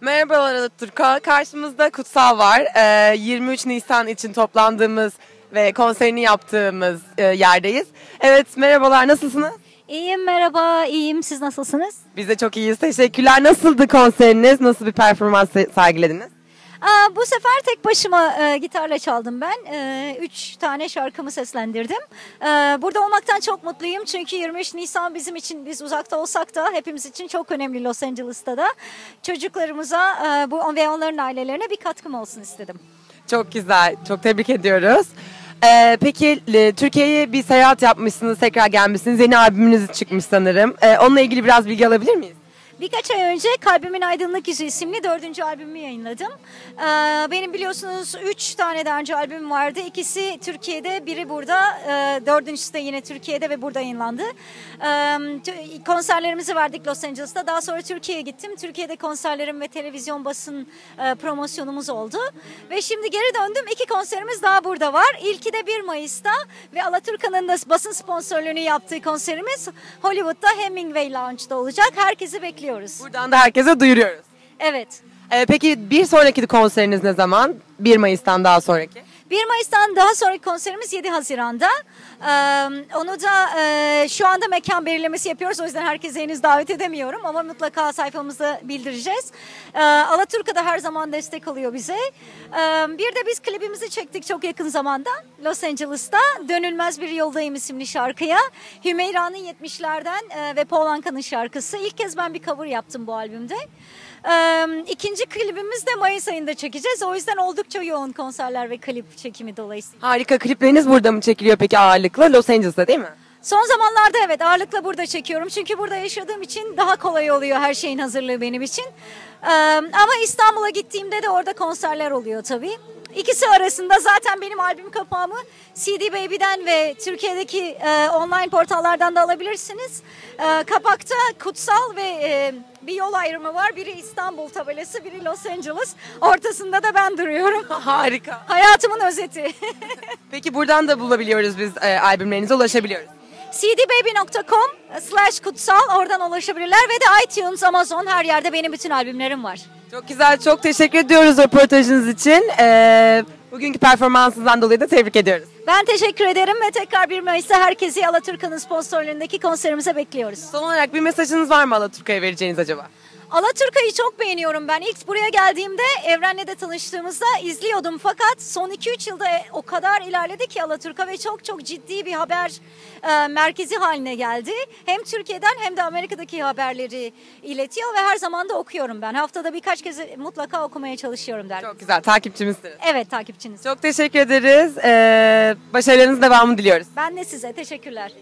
Merhabalar Alaturka. Karşımızda Kutsal var. Ee, 23 Nisan için toplandığımız ve konserini yaptığımız e, yerdeyiz. Evet merhabalar nasılsınız? İyiyim merhaba, iyiyim. Siz nasılsınız? Biz de çok iyiyiz. Teşekkürler. Nasıldı konseriniz? Nasıl bir performans sergilediniz? Bu sefer tek başıma e, gitarla çaldım ben. E, üç tane şarkımı seslendirdim. E, burada olmaktan çok mutluyum çünkü 23 Nisan bizim için biz uzakta olsak da hepimiz için çok önemli Los Angeles'ta da. Çocuklarımıza e, bu ve onların ailelerine bir katkım olsun istedim. Çok güzel. Çok tebrik ediyoruz. Ee, peki Türkiye'ye bir seyahat yapmışsınız, tekrar gelmişsiniz. Yeni albümünüz çıkmış sanırım. Ee, onunla ilgili biraz bilgi alabilir miyiz? Birkaç ay önce Kalbimin Aydınlık Yüzü isimli dördüncü albümümü yayınladım. Ee, benim biliyorsunuz üç tane daha önce albüm vardı. İkisi Türkiye'de, biri burada. Ee, dördüncüsü de yine Türkiye'de ve burada yayınlandı. Ee, konserlerimizi verdik Los Angeles'ta. Daha sonra Türkiye'ye gittim. Türkiye'de konserlerim ve televizyon basın e, promosyonumuz oldu. Ve şimdi geri döndüm. İki konserimiz daha burada var. İlki de 1 Mayıs'ta ve Alaturka'nın da basın sponsorluğunu yaptığı konserimiz Hollywood'da Hemingway Lounge'da olacak. Herkesi bekliyorum bekliyoruz. Buradan da herkese duyuruyoruz. Evet. Ee, peki bir sonraki konseriniz ne zaman? 1 Mayıs'tan daha sonraki? 1 Mayıs'tan daha sonraki konserimiz 7 Haziran'da. Onu da şu anda mekan belirlemesi yapıyoruz. O yüzden herkese henüz davet edemiyorum ama mutlaka sayfamızda bildireceğiz. Ee, Alaturka da her zaman destek oluyor bize. Bir de biz klibimizi çektik çok yakın zamanda Los Angeles'ta. Dönülmez Bir Yoldayım isimli şarkıya. Hümeyra'nın 70'lerden e, ve Paul Anka'nın şarkısı. İlk kez ben bir cover yaptım bu albümde. Ee, ikinci klibimiz de Mayıs ayında çekeceğiz. O yüzden oldukça yoğun konserler ve klip çekimi dolayısıyla. Harika klipleriniz burada mı çekiliyor peki ağırlıklı? Los Angeles'ta değil mi? Son zamanlarda evet ağırlıkla burada çekiyorum. Çünkü burada yaşadığım için daha kolay oluyor her şeyin hazırlığı benim için. Ee, ama İstanbul'a gittiğimde de orada konserler oluyor tabii. İkisi arasında zaten benim albüm kapağımı CD Baby'den ve Türkiye'deki e, online portallardan da alabilirsiniz. E, kapakta kutsal ve e, bir yol ayrımı var. Biri İstanbul tabelası, biri Los Angeles. Ortasında da ben duruyorum. Harika. Hayatımın özeti. Peki buradan da bulabiliyoruz biz e, albümlerinize ulaşabiliyoruz cdbaby.com slash kutsal oradan ulaşabilirler ve de iTunes, Amazon her yerde benim bütün albümlerim var. Çok güzel, çok teşekkür ediyoruz röportajınız için. Ee, bugünkü performansınızdan dolayı da tebrik ediyoruz. Ben teşekkür ederim ve tekrar 1 Mayıs'ta herkesi Alaturka'nın sponsorluğundaki konserimize bekliyoruz. Son olarak bir mesajınız var mı Alaturka'ya vereceğiniz acaba? Alaturka'yı çok beğeniyorum ben. İlk buraya geldiğimde Evren'le de tanıştığımızda izliyordum. Fakat son 2-3 yılda o kadar ilerledi ki Alaturka ve çok çok ciddi bir haber e, merkezi haline geldi. Hem Türkiye'den hem de Amerika'daki haberleri iletiyor ve her zaman da okuyorum ben. Haftada birkaç kez mutlaka okumaya çalışıyorum der. Çok güzel, takipçimizsiniz. Evet, takipçiniz. Çok teşekkür ederiz. Ee, başarılarınızın devamını diliyoruz. Ben de size teşekkürler.